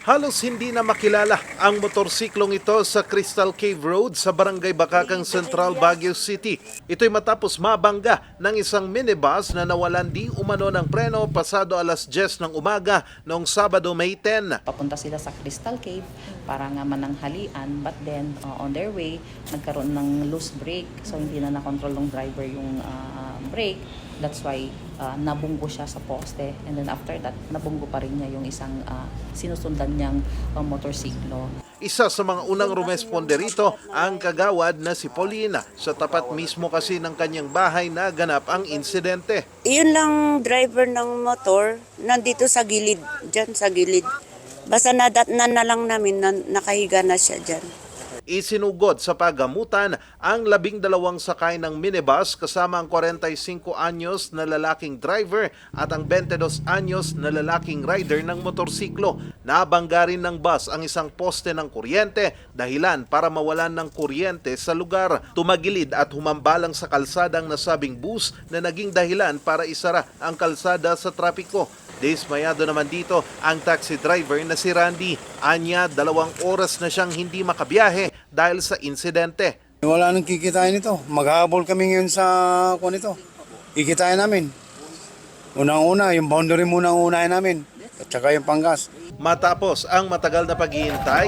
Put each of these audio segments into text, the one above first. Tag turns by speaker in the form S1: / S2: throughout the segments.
S1: Halos hindi na makilala ang motorsiklong ito sa Crystal Cave Road sa Barangay Bakakang Central, Baguio City. Ito'y matapos mabangga ng isang minibus na nawalan di umano ng preno pasado alas 10 ng umaga noong Sabado, May 10.
S2: Papunta sila sa Crystal Cave para nga mananghalian but then uh, on their way nagkaroon ng loose brake so hindi na nakontrol ng driver yung uh, brake that's why uh, nabunggo siya sa poste and then after that nabunggo pa rin niya yung isang uh, sinusundan niyang uh, motorsiklo
S1: Isa sa mga unang rumesponde rito ang kagawad na si Paulina. Sa tapat mismo kasi ng kanyang bahay na ganap ang insidente.
S3: Yun lang driver ng motor, nandito sa gilid, dyan sa gilid. Basta nadatnan na lang namin na nakahiga na siya dyan.
S1: Isinugod sa pagamutan ang labing dalawang sakay ng minibus kasama ang 45 anyos na lalaking driver at ang 22 anyos na lalaking rider ng motorsiklo. Nabangga rin ng bus ang isang poste ng kuryente dahilan para mawalan ng kuryente sa lugar. Tumagilid at humambalang sa kalsadang nasabing bus na naging dahilan para isara ang kalsada sa trapiko. Dismayado naman dito ang taxi driver na si Randy. Anya, dalawang oras na siyang hindi makabiyahe dahil sa insidente.
S4: Wala nang kikitain ito. Maghabol kami ngayon sa kung ito. Kikitain namin. Unang-una, yung boundary muna ang unahin namin. At saka yung panggas.
S1: Matapos ang matagal na paghihintay,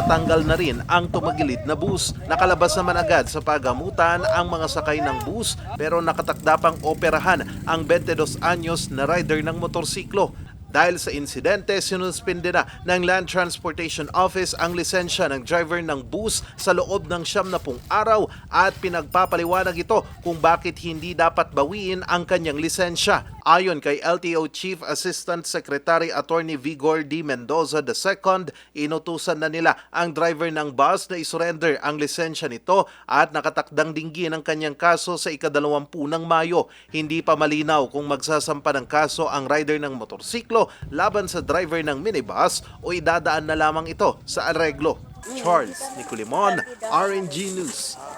S1: natanggal na rin ang tumagilid na bus. Nakalabas naman agad sa pagamutan ang mga sakay ng bus pero nakatakda pang operahan ang 22 anyos na rider ng motorsiklo. Dahil sa insidente, sinuspinde na ng Land Transportation Office ang lisensya ng driver ng bus sa loob ng siyam na pung araw at pinagpapaliwanag ito kung bakit hindi dapat bawiin ang kanyang lisensya. Ayon kay LTO Chief Assistant Secretary Attorney Vigor D. Mendoza II, inutusan na nila ang driver ng bus na isurrender ang lisensya nito at nakatakdang dinggin ang kanyang kaso sa ikadalawampu ng Mayo. Hindi pa malinaw kung magsasampa ng kaso ang rider ng motorsiklo laban sa driver ng minibus o idadaan na lamang ito sa areglo. Charles Nicolimon, RNG News.